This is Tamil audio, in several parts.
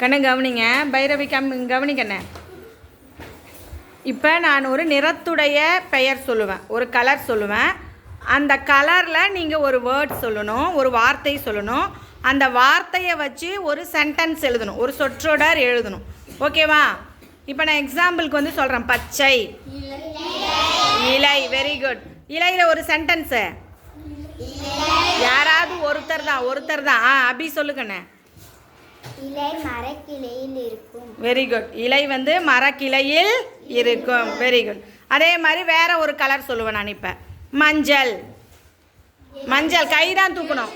கண்ணு கவனிங்க. பைரவி கம் கவனிக்கண்ணே இப்போ நான் ஒரு நிறத்துடைய பெயர் சொல்லுவேன். ஒரு கலர் சொல்லுவேன். அந்த கலரில் நீங்கள் ஒரு வேர்ட் சொல்லணும் ஒரு வார்த்தை சொல்லணும். அந்த வார்த்தையை வச்சு ஒரு சென்டென்ஸ் எழுதணும். ஒரு சொற்றொடர் எழுதணும். ஓகேவா இப்போ நான் எக்ஸாம்பிளுக்கு வந்து சொல்கிறேன் பச்சை. இலை. வெரி குட் இலையில் ஒரு சென்டென்ஸு யாராவது ஒருத்தர் தான் ஒருத்தர் தான். ஆ அபி சொல்லுங்கண்ணே இலை மரக்கிளையில் இருக்கும். வெரி குட் இலை வந்து மரக்கிளையில் இருக்கும். வெரி குட் அதே மாதிரி வேற ஒரு கலர் சொல்லுவேன் நான் இப்போ. மஞ்சள். மஞ்சள் கை தான் தூக்கணும்.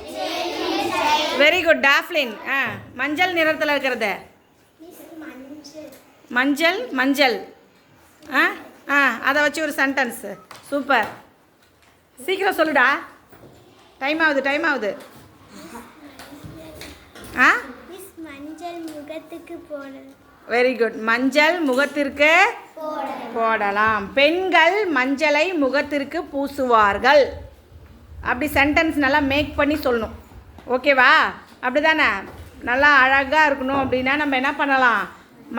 வெரி குட் டாஃப்லின் ஆ மஞ்சள் நிறத்தில் இருக்கிறத. மஞ்சள் மஞ்சள். ஆ ஆ அதை வச்சு ஒரு சென்டென்ஸ் சூப்பர் சீக்கிரம் சொல்லுடா. டைம் ஆகுது டைம் ஆகுது. ஆ? முகத்துக்கு போடணும் வெரி குட் மஞ்சள் முகத்திற்கு போடலாம். பெண்கள் மஞ்சளை முகத்திற்கு பூசுவார்கள். அப்படி சென்டென்ஸ் நல்லா மேக் பண்ணி சொல்லணும். ஓகேவா அப்படி தானே நல்லா அழகாக இருக்கணும் அப்படின்னா நம்ம என்ன பண்ணலாம்?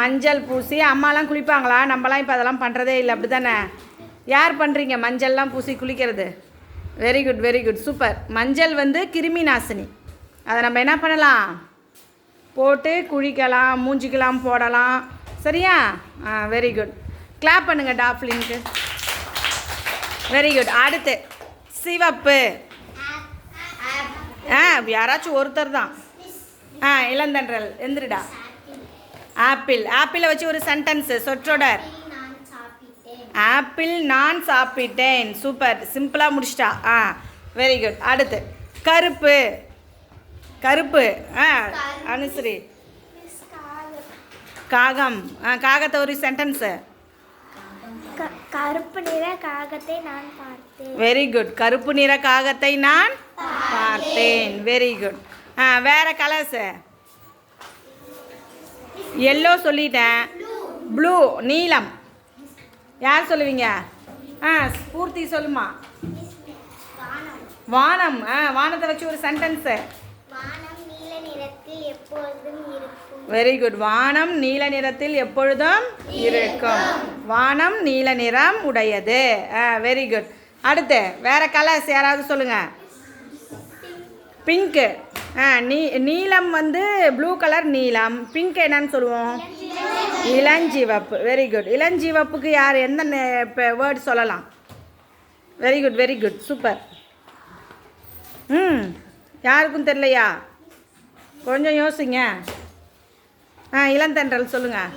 மஞ்சள் பூசி அம்மாலாம் குளிப்பாங்களா? நம்மலாம் இப்போ அதெல்லாம் பண்ணுறதே இல்லை. அப்படி தானே யார் பண்ணுறீங்க மஞ்சள்லாம் பூசி குளிக்கிறது? Very good very good super மஞ்சள் வந்து கிருமி நாசினி அதை நம்ம என்ன பண்ணலாம்? போட்டு குழிக்கலாம் மூஞ்சிக்கலாம் போடலாம். சரியா? ஆ வெரி குட் கிளாப் பண்ணுங்கள் டாஃப்லிங்க்கு வெரி குட் அடுத்து சிவப்பு. ஆ யாராச்சும் ஒருத்தர் தான். ஆ இளந்தன்றல் எந்திரிடா. ஆப்பிள் ஆப்பிளை வச்சு ஒரு சென்டென்ஸு சொற்றொடர். ஆப்பிள் நான் சாப்பிட்டேன். சூப்பர் சிம்பிளாக முடிச்சிட்டா. ஆ வெரி குட் அடுத்து கருப்பு. கருப்பு. ஆ அனுசரி. மிஸ் காகம். ஆ காகத்தை ஒரு சென்டென்ஸு கருப்பு நிற காகத்தை நான் பார்த்தேன். வெரி குட் கருப்பு நிற காகத்தை நான் பார்த்தேன். வெரி குட் ஆ வேற கலர்ஸு எல்லோ சொல்லிட்டேன். ப்ளூ நீலம். யார் சொல்லுவீங்க? ஆ ஸ்பூர்த்தி சொல்லுமா? வானம். ஆ வானத்தை வச்சு ஒரு சென்டென்ஸு வெரி குட் வானம் நீல நிறத்தில் எப்பொழுதும் இருக்கும். வானம் நீல நிறம் உடையது. ஆ வெரி குட் அடுத்து வேற கலர்ஸ் யாராவது சொல்லுங்க? பிங்க்கு ஆ நீ நீலம் வந்து ப்ளூ கலர் நீலம். பிங்க் என்னன்னு சொல்லுவோம்? இளஞ்சிவப்பு. வெரி குட் இளஞ்சிவப்புக்கு யார் எந்த வேர்ட் சொல்லலாம்? Very good very good super ம். யாருக்கும் தெரியலையா? கொஞ்சம் யோசிங்க. ஆ இளந்தன்றல் சொல்லுங்கள்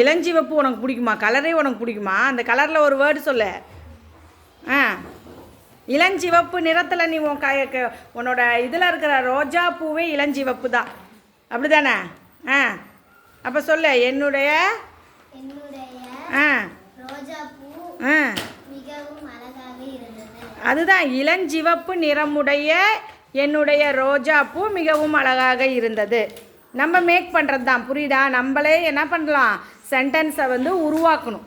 இளஞ்சிவப்பு உனக்கு பிடிக்குமா? கலரே உனக்கு பிடிக்குமா? அந்த கலரில் ஒரு வேர்டு சொல்லு. ஆ. இளஞ்சிவப்பு நிறத்தில் நீ உன் க உன்னோட இதில் இருக்கிற ரோஜா பூவே இளஞ்சிவப்பு தான் அப்படி தானே ஆ. அப்போ சொல்லு என்னுடைய ஆ. ரோஜா பூ ஆ. அதுதான் இளஞ்சிவப்பு நிறமுடைய என்னுடைய ரோஜா பூ மிகவும் அழகாக இருந்தது. நம்ம மேக் பண்ணுறது தான் புரியுதா? நம்மளே என்ன பண்ணலாம்? சென்டென்ஸை வந்து உருவாக்கணும்.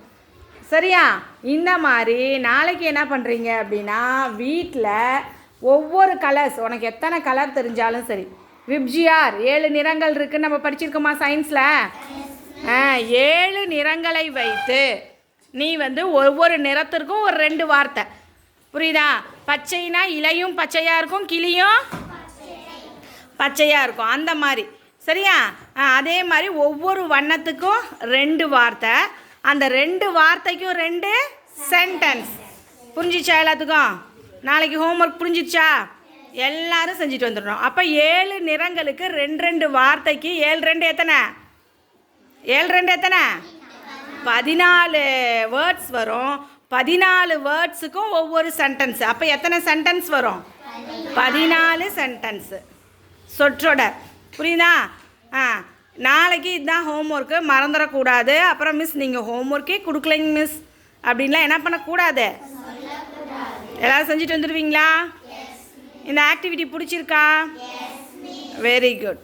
சரியா? இந்த மாதிரி நாளைக்கு என்ன பண்ணுறீங்க அப்படின்னா வீட்டில் ஒவ்வொரு கலர்ஸ் உனக்கு எத்தனை கலர் தெரிஞ்சாலும் சரி. விப்ஜிஆர் ஏழு நிறங்கள் இருக்குன்னு நம்ம படிச்சிருக்கோமா சயின்ஸில் ஆ ஏழு நிறங்களை வைத்து நீ வந்து ஒவ்வொரு நிறத்திற்கும் ஒரு ரெண்டு வார்த்தை. புரியுதா? பச்சைனா இலையும் பச்சையாக இருக்கும் கிளியும்? பச்சையாக இருக்கும். அந்த மாதிரி. சரியா? அதே மாதிரி ஒவ்வொரு வண்ணத்துக்கும் ரெண்டு வார்த்தை. அந்த ரெண்டு வார்த்தைக்கும் ரெண்டு சென்டென்ஸ் புரிஞ்சிச்சா எல்லாத்துக்கும்? நாளைக்கு ஹோம்ஒர்க் புரிஞ்சிச்சா எல்லாரும் செஞ்சுட்டு வந்துடணும். அப்போ ஏழு நிறங்களுக்கு ரெண்டு ரெண்டு வார்த்தைக்கு ஏழு ரெண்டு எத்தனை? ஏழு ரெண்டு எத்தனை? பதினாலு. வேர்ட்ஸ் வரும். பதினாலு வேர்ட்ஸுக்கும் ஒவ்வொரு சென்டென்ஸ் அப்போ எத்தனை சென்டென்ஸ் வரும்? பதினாலு சென்டென்ஸு சொற்றொடர் புரியுதா? ஆ. நாளைக்கு இதுதான் ஹோம்ஒர்க்கு மறந்துடக்கூடாது. அப்புறம் மிஸ் நீங்கள் ஹோம்ஒர்க்கே கொடுக்கலைங்க மிஸ் அப்படின்லாம் என்ன பண்ணக்கூடாது? எல்லாரும் செஞ்சுட்டு வந்துடுவீங்களா? இந்த ஆக்டிவிட்டி பிடிச்சிருக்கா? Very good